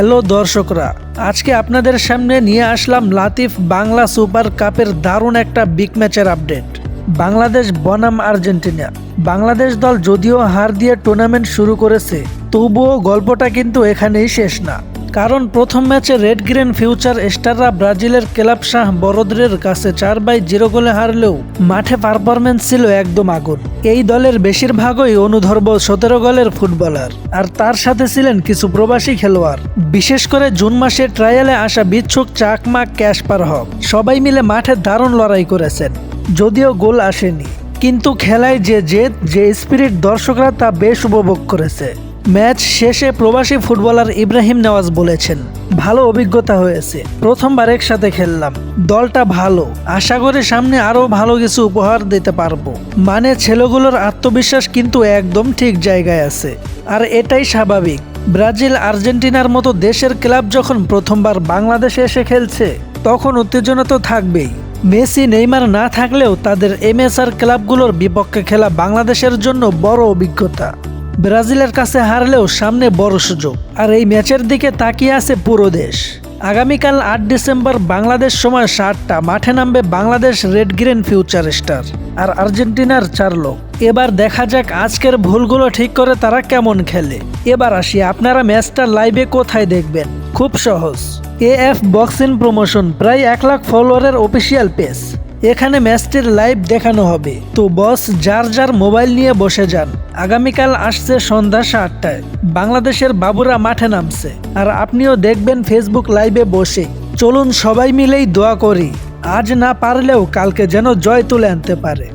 Hello দর্শকরা, আজকে আপনাদের সামনে নিয়ে আসলাম লাতিফ বাংলা সুপার কাপের দারুণ একটা বিগ ম্যাচের আপডেট বাংলাদেশ বনাম আর্জেন্টিনা। বাংলাদেশ দল যদিও হার দিয়ে টুর্নামেন্ট শুরু করেছে, তবুও গল্পটা কিন্তু এখানেই শেষ না। কারণ প্রথম ম্যাচে রেড গ্রিন ফিউচার স্টাররা ব্রাজিলের ক্লাব শাহ বরোদ্রের কাছে চার বাই জিরো গোলে হারলেও মাঠে পারফরমেন্স ছিল একদম আগুন। এই দলের বেশিরভাগই অনুধর্ব সতেরো গোলের ফুটবলার। আর তার সাথে ছিলেন কিছু প্রবাসী খেলোয়াড়। বিশেষ করে জুন মাসে ট্রায়ালে আসা বিচ্ছুক চাকমা ক্যাশপার হক। সবাই মিলে মাঠে দারুণ লড়াই করেছেন। যদিও গোল আসেনি। কিন্তু খেলায় যে জেদ, যে স্পিরিট দর্শকরা তা বেশ উপভোগ করেছে। ম্যাচ শেষে প্রবাসী ফুটবলার ইব্রাহিম নেওয়াজ বলেছেন, ভালো অভিজ্ঞতা হয়েছে, প্রথমবার একসাথে খেললাম। দলটা ভালো, আশা করি সামনে আরও ভালো কিছু উপহার দিতে পারব। মানে ছেলেগুলোর আত্মবিশ্বাস কিন্তু একদম ঠিক জায়গায় আছে। আর এটাই স্বাভাবিক, ব্রাজিল আর্জেন্টিনার মতো দেশের ক্লাব যখন প্রথমবার বাংলাদেশে এসে খেলছে, তখন উত্তেজনা তো থাকবেই। মেসি, নেইমার না থাকলেও তাদের এমএসআর ক্লাবগুলোর বিপক্ষে খেলা বাংলাদেশের জন্য বড় অভিজ্ঞতা। ব্রাজিলের কাছে হারলেও সামনে বড় সুযোগ। আর এই ম্যাচের দিকে তাকিয়ে আছে পুরো দেশ। আগামীকাল আট ডিসেম্বর বাংলাদেশ সময় সাতটা, মাঠে নামবে Bangladesh red green future star আর আর্জেন্টিনার চার লোক এবার দেখা যাক আজকের ভুলগুলো ঠিক করে তারা কেমন খেলে। এবার আসি, আপনারা ম্যাচটা লাইভে কোথায় দেখবেন? খুব সহজ। এএফ বক্সিং প্রমোশন, প্রায় এক লাখ ফলোয়ারের অফিসিয়াল পেজ। এখানে ম্যাচটির লাইভ দেখানো হবে। তো বস, যার যার মোবাইল নিয়ে বসে যান। আগামীকাল আসছে সন্ধ্যা সাতটায়। বাংলাদেশের বাবুরা মাঠে নামছে। আর আপনিও দেখবেন ফেসবুক লাইভে বসে। চলুন সবাই মিলেই দোয়া করি। আজ না পারলেও কালকে যেন জয় তুলে আনতে পারে।